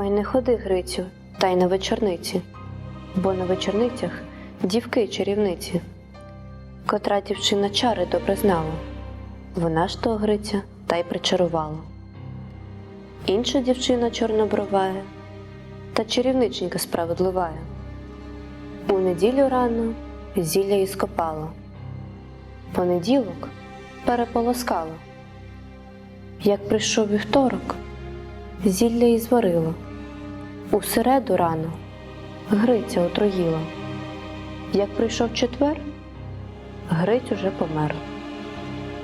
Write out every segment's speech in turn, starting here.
Ой, не ходи, Грицю, та й на вечорниці, бо на вечорницях дівки чарівниці, котра дівчина чари добре знала, вона ж того Гриця та й причарувала. Інша дівчина чорнобровая, та чарівниченька справедливая. У неділю рано зілля і скопала, понеділок переполоскала. Як прийшов вівторок, зілля і зварила. У середу рано Гриця отруїла. Як прийшов четвер, Гриць уже помер.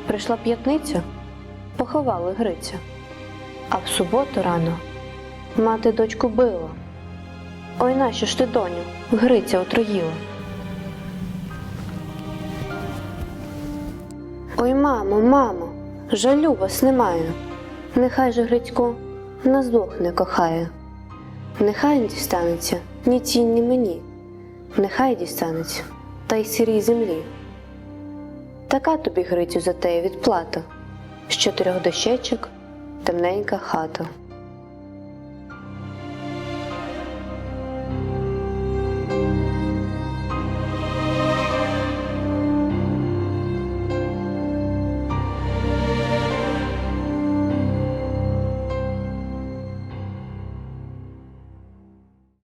Прийшла п'ятниця, поховали Гриця. А в суботу рано мати дочку била. Ой, нащо ж ти, доню, Гриця отруїла. Ой, мамо, мамо, жалю вас немає. Нехай же Грицько нас двох не кохає. Нехай дістанеться ні тінь, ні мені, нехай дістанеться та й сирій землі. Така тобі, Грицю, за теє відплата, з чотирьох дощечок темненька хата.